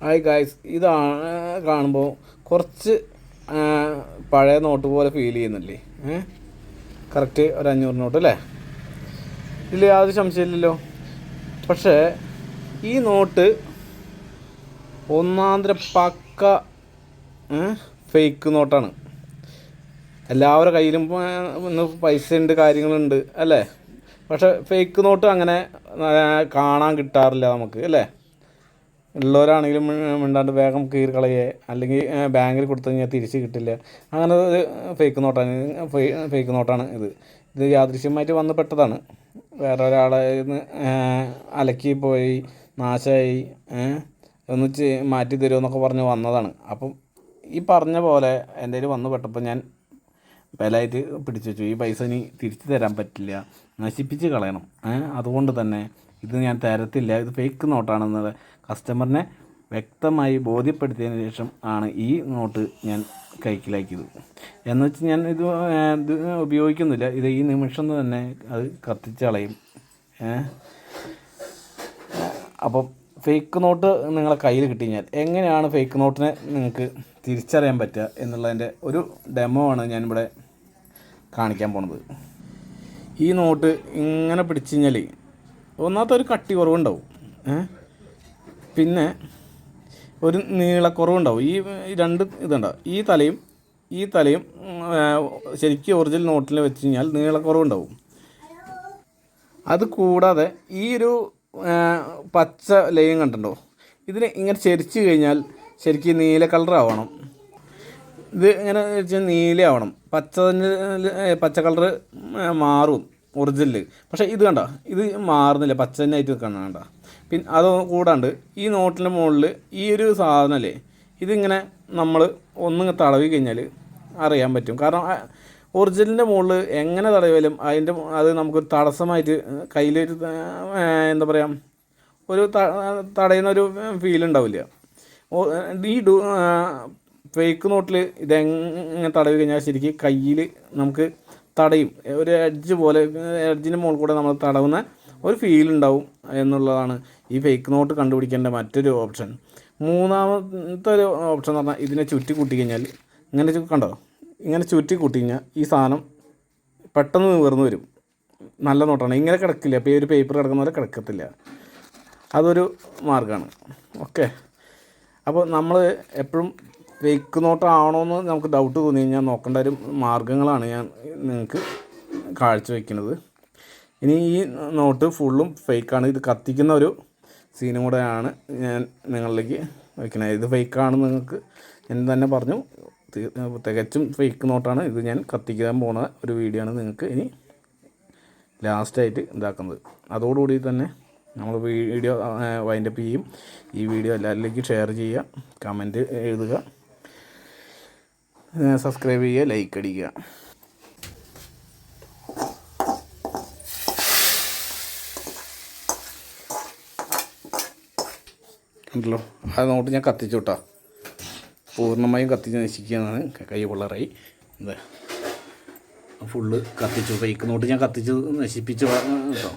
Hi guys ഇതാണ് കാണുമ്പോൾ കുറച്ച് പഴയ നോട്ട് പോലെ ഫീൽ ചെയ്യുന്നില്ലേ? ഏഹ് കറക്റ്റ് ഒരു അഞ്ഞൂറ് നോട്ട് അല്ലേ? ഇല്ല യാതൊരു സംശയമില്ലല്ലോ പക്ഷേ ഈ നോട്ട് ഒന്നാന്തര പക്ക ഫേക്ക് നോട്ടാണ്. എല്ലാവരുടെ കയ്യിലും പൈസ ഉണ്ട് കാര്യങ്ങളുണ്ട് അല്ലേ? പക്ഷെ ഫേക്ക് നോട്ട് അങ്ങനെ കാണാൻ കിട്ടാറില്ല നമുക്ക് അല്ലേ? ഉള്ളവരാണെങ്കിലും മിണ്ടാണ്ട് വേഗം കീറി അല്ലെങ്കിൽ ബാങ്കിൽ കൊടുത്തു കഴിഞ്ഞാൽ തിരിച്ച് കിട്ടില്ല. അങ്ങനെ ഒരു ഫേക്ക് നോട്ടാണ് ഫേക്ക് നോട്ടാണ് ഇത്. ഇത് യാദൃശ്യമായിട്ട് വന്ന് പെട്ടതാണ്. വേറെ ഒരാളെ അലക്കി പോയി നാശമായി ഒന്ന് മാറ്റി തരുമോ എന്നൊക്കെ പറഞ്ഞ് വന്നതാണ്. അപ്പം ഈ പറഞ്ഞ പോലെ എന്റെ കയ്യിൽ വന്ന് പെട്ടപ്പോൾ ഞാൻ ബലമായിട്ട് പിടിച്ചു വെച്ചു. ഈ പൈസ ഇനി തിരിച്ചു തരാൻ പറ്റില്ല. നശിപ്പിച്ച് കളയണം. അതുകൊണ്ട് തന്നെ ഇത് ഞാൻ തരത്തില്ല. ഇത് ഫേക്ക് നോട്ടാണെന്നുള്ള കസ്റ്റമറിനെ വ്യക്തമായി ബോധ്യപ്പെടുത്തിയതിന് ശേഷം ആണ് ഈ നോട്ട് ഞാൻ കൈക്കിലാക്കിയത്. എന്ന് വെച്ച് ഞാൻ ഇത് ഇത് ഉപയോഗിക്കുന്നില്ല. ഇത് ഈ നിമിഷം തന്നെ അത് കത്തിച്ചളയും അപ്പം ഫേക്ക് നോട്ട് നിങ്ങളെ കയ്യിൽ കിട്ടിക്കഴിഞ്ഞാൽ എങ്ങനെയാണ് ഫേക്ക് നോട്ടിനെ നിങ്ങൾക്ക് തിരിച്ചറിയാൻ പറ്റുക എന്നുള്ളതിന്റെ ഒരു ഡെമോ ആണ് ഞാനിവിടെ കാണിക്കാൻ പോണത്. ഈ നോട്ട് ഇങ്ങനെ പിടിച്ചു കഴിഞ്ഞാൽ ഒന്നാമത്തെ ഒരു കട്ടി കുറവുണ്ടാവും പിന്നെ ഒരു നീളക്കുറവുണ്ടാവും. ഈ രണ്ട് ഇതുണ്ടാവും ഈ തലയും ഈ തലയും ശരിക്കും ഒറിജിനൽ നോട്ടിൽ വെച്ച് കഴിഞ്ഞാൽ നീളക്കുറവുണ്ടാവും. അത് കൂടാതെ ഈ ഒരു പച്ച ലൈൻ കണ്ടുണ്ടോ ഇതിന് ഇങ്ങനെ ചെരിച്ച് കഴിഞ്ഞാൽ ശരിക്കും നീല കളർ ആവണം ഇത് ഇങ്ങനെ വെച്ചാൽ നീലയാവണം. പച്ച പച്ച കളർ മാറും. ഒറിജിനൽ. പക്ഷേ ഇത് കണ്ട? ഇത് മാറുന്നില്ല. പച്ച തന്നെ ആയിട്ട് നിൽക്കണം കണ്ട? പിന്നെ അത് കൂടാണ്ട് ഈ നോട്ടിന്റെ മുകളിൽ ഈ ഒരു സാധനമല്ലേ ഇതിങ്ങനെ നമ്മൾ ഒന്ന് തടവി കഴിഞ്ഞാൽ അറിയാൻ പറ്റും. കാരണം ഒറിജിനലിന്റെ മുകളിൽ എങ്ങനെ തടവിയാലും അതിന്റെ അത് നമുക്കൊരു തടസ്സമായിട്ട് കയ്യിലൊരു എന്താ പറയുക ഒരു തടയുന്ന ഒരു ഫീൽ ഉണ്ടാവില്ല. ഈ ഡു ഫേക്ക് നോട്ടിൽ ഇതെങ്ങനെ തടവി കഴിഞ്ഞാൽ ശരിക്കും കയ്യിൽ നമുക്ക് തടയും. ഒരു എഡ്ജ് പോലെ എഡ്ജിന്റെ മുകളിൽ കൂടെ നമ്മൾ തടവുന്ന ഒരു ഫീൽ ഉണ്ടാവും എന്നുള്ളതാണ് ഈ ഫേക്ക് നോട്ട് കണ്ടുപിടിക്കേണ്ട മറ്റൊരു ഓപ്ഷൻ മൂന്നാമത്തെ ഒരു ഓപ്ഷൻ എന്ന് പറഞ്ഞാൽ ഇതിനെ ചുറ്റി കൂട്ടി കഴിഞ്ഞാൽ ഇങ്ങനെ കണ്ടോ? ഇങ്ങനെ ചുറ്റി കൂട്ടി കഴിഞ്ഞാൽ ഈ സാധനം പെട്ടെന്ന് നിവർന്ന് വരും. നല്ല നോട്ടാണ് ഇങ്ങനെ കിടക്കില്ല. ഇപ്പോൾ ഈ ഒരു പേപ്പർ കിടക്കുന്ന പോലെ കിടക്കത്തില്ല. അതൊരു മാർഗമാണ് ഓക്കെ അപ്പോൾ നമ്മൾ എപ്പോഴും ഫേക്ക് നോട്ടാണോ എന്ന് നമുക്ക് ഡൗട്ട് തോന്നി കഴിഞ്ഞാൽ നോക്കേണ്ട ഒരു മാർഗങ്ങളാണ് ഞാൻ നിങ്ങൾക്ക് കാഴ്ചവെക്കുന്നത് ഇനി ഈ നോട്ട് ഫുള്ളും ഫേക്കാണ് ഇത് കത്തിക്കുന്ന ഒരു സീനും കൂടെയാണ് ഞാൻ നിങ്ങളിലേക്ക് വയ്ക്കുന്നത് ഇത് ഫേക്കാണെന്ന് നിങ്ങൾക്ക് ഞാൻ തന്നെ പറഞ്ഞു. തികച്ചും ഫേക്ക് നോട്ടാണ് ഇത് ഞാൻ കത്തിക്കാൻ പോണ ഒരു വീഡിയോ ആണ് നിങ്ങൾക്ക് ഇനി ലാസ്റ്റായിട്ട് ഇതാക്കുന്നത്. അതോടുകൂടി തന്നെ നമ്മൾ വീഡിയോ വൈൻഡപ്പ് ചെയ്യും. ഈ വീഡിയോ എല്ലാവരിലേക്കും ഷെയർ ചെയ്യുക കമന്റ് എഴുതുക. സബ്സ്ക്രൈബ് ചെയ്യുക ലൈക്ക് അടിക്കുക. ഉണ്ടല്ലോ അത് നോട്ട് ഞാൻ കത്തിച്ചു കേട്ടോ പൂർണമായും കത്തിച്ച് നശിക്കുകയെന്നാണ് കൈ പൊള്ളറായി. എന്താ ഫുള്ള് കത്തിച്ചു. ഫേക്ക് നോട്ട് ഞാൻ കത്തിച്ച് നശിപ്പിച്ച്. കേട്ടോ